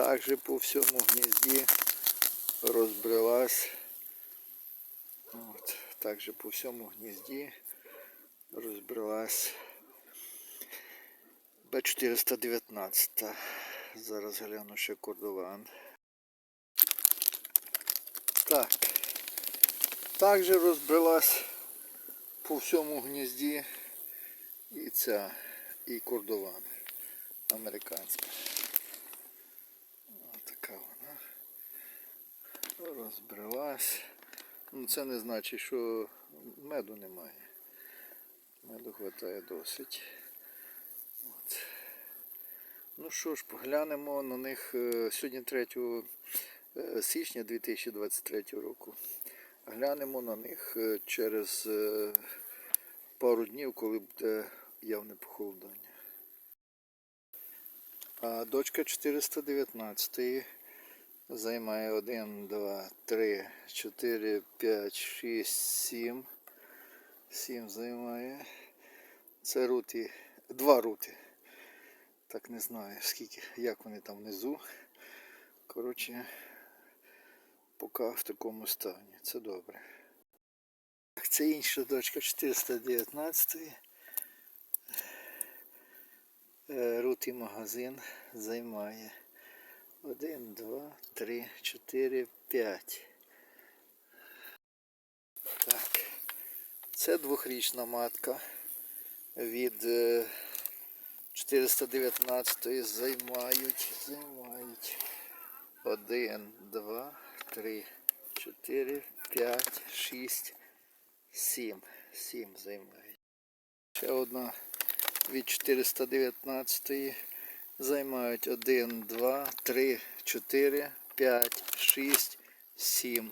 також по всьому гнізді розбрелась. От, також по всьому гнізді розбрелась Б419. Зараз гляну ще кордован. Так. Також розбрелась по всьому гнізді і ця, і кордован американська. Розбрелась. Ну це не значить, що меду немає. Меду вистачає досить. От. Ну що ж, поглянемо на них е, сьогодні 3 е, січня 2023 року. Глянемо на них е, через пару днів, коли буде явне похолодання. А дочка 419 займає 1, 2, 3, 4, 5, 6, 7. 7 займає. Це рути, два рути. Так не знаю скільки, як вони там внизу. Коротше, поки в такому стані. Це добре. Так, це інша дочка 419. Е, Рутий магазин займає 1, 2, 3, 4, 5. Так. Це двохрічна матка від е, 419 займають, займають 1, 2, 3, 4, 5, 6, 7. 7 займають. Ще одна від 419 займають 1, 2, 3, 4, 5, 6, 7.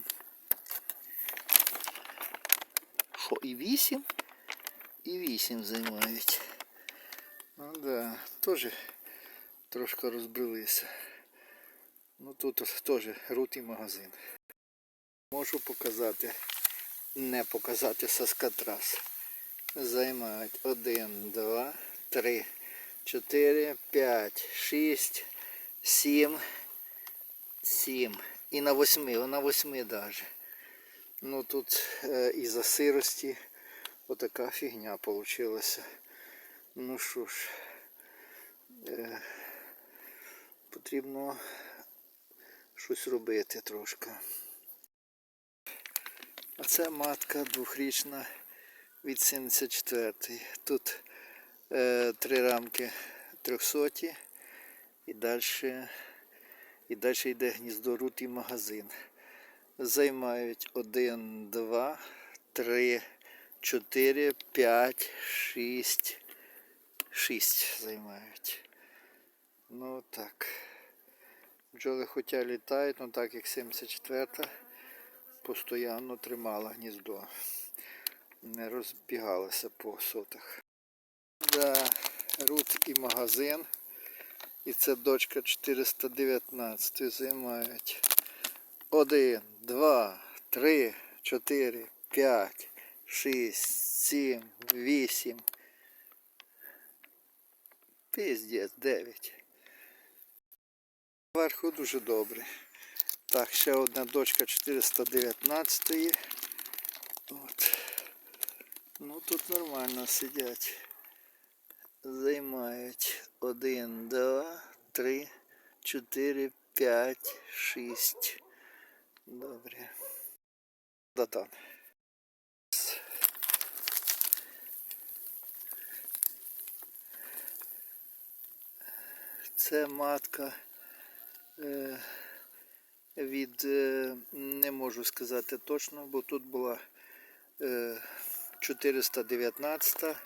Що, і 8? І 8 займають. Ну да, теж трошки розбилися. Ну тут теж рутий магазин. Можу показати, не показати соскатрас. Займають 1, 2, 3, 4, 5, 6, 7, 7. І на 8, на 8 даже. Ну тут е, із-за сирості отака фігня получилася. Ну що ж, е, потрібно щось робити трошки. А це матка двохрічна від 74 Тут три рамки 300 і далі, і далі йде гніздо рут і магазин. Займають 1, 2, 3, 4, 5, 6, 6 займають. Ну так. Бджоли хоча літають, але так як 74-та постійно тримала гніздо. Не розбігалася по сотах. Рут і магазин. І це дочка 419 займають. 1, 2, 3, 4, 5, 6, 7, 8. Пиздець, 9. Вверху дуже добре. Так, ще одна дочка 419. От. Ну тут нормально сидять. Займають 1, 2, 3, 4, 5, 6. Добре. Датан. Це матка е, від, е, не можу сказати точно, бо тут була е, 419,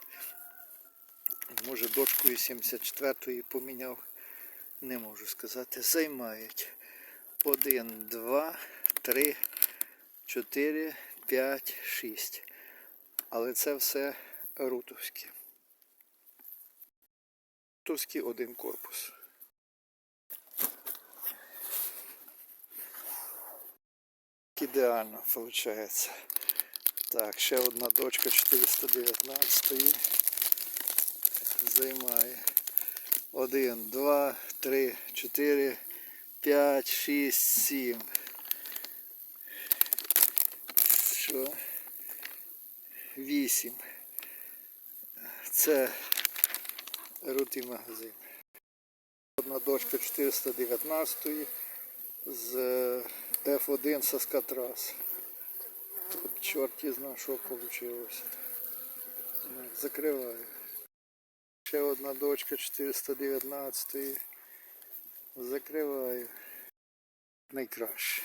може дочкою 74-ї поміняв, не можу сказати. Займають 1, 2, 3, 4, 5, 6. Але це все рутовське. Рутовський один корпус. Ідеально виходить. Так, ще одна дочка 419 займає 1, 2, 3, 4, 5, 6, 7. Що? 8. Це рутий магазин. Одна дочка 419 з F1 Saskatraz. Тут чорті зна, що вийшло. Закриваю. Ще одна дочка 419. Закриваю. Найкраще.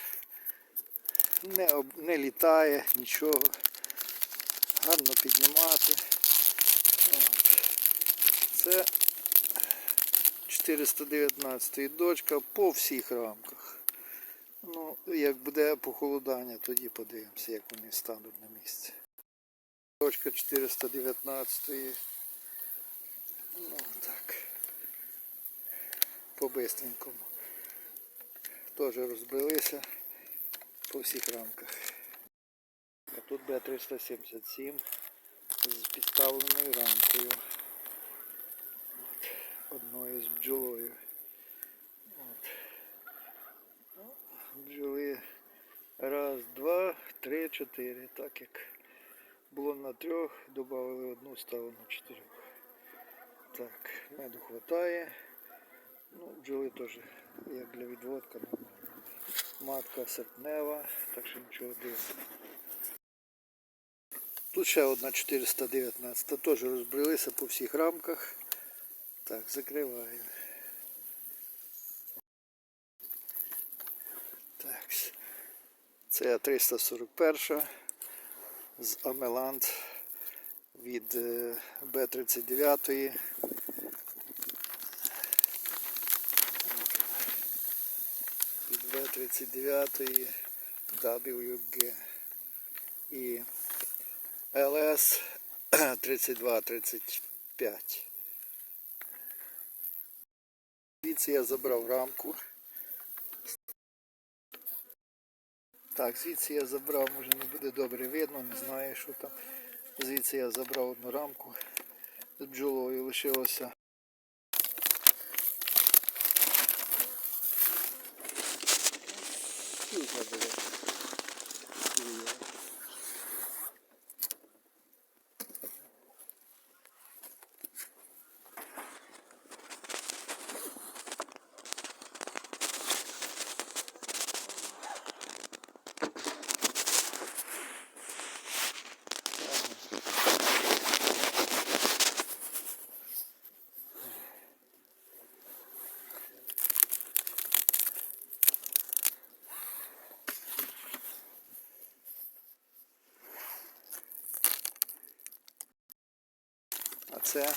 Не, об- не літає нічого. Гарно піднімати. От. Це 419 дочка по всіх рамках. Ну, як буде похолодання, тоді подивимося, як вони стануть на місці. Дочка 419. Ну так. По-бистренькому. Теж розбилися по всіх рамках. А тут Б377 з підставленою рамкою. От. Одною з бджолою. От. Ну, Бджоли. Раз, два, три, чотири. Так як було на трьох, додали одну, стало на чотирьох. Так, меду хватає. Ну, бджоли теж як для відводка нормально. Матка серпнева, так що нічого дивного. Тут ще одна 419, теж розбрелися по всіх рамках. Так, закриваю. Так. Це 341 з Амелант від е, Б-39. Від Б-39 WG і ЛС 3235. Звідси я забрав рамку. Так, звідси я забрав, може не буде добре видно, не знаю, що там. Звідси я забрав одну рамку з бджолою лишилося. Тут це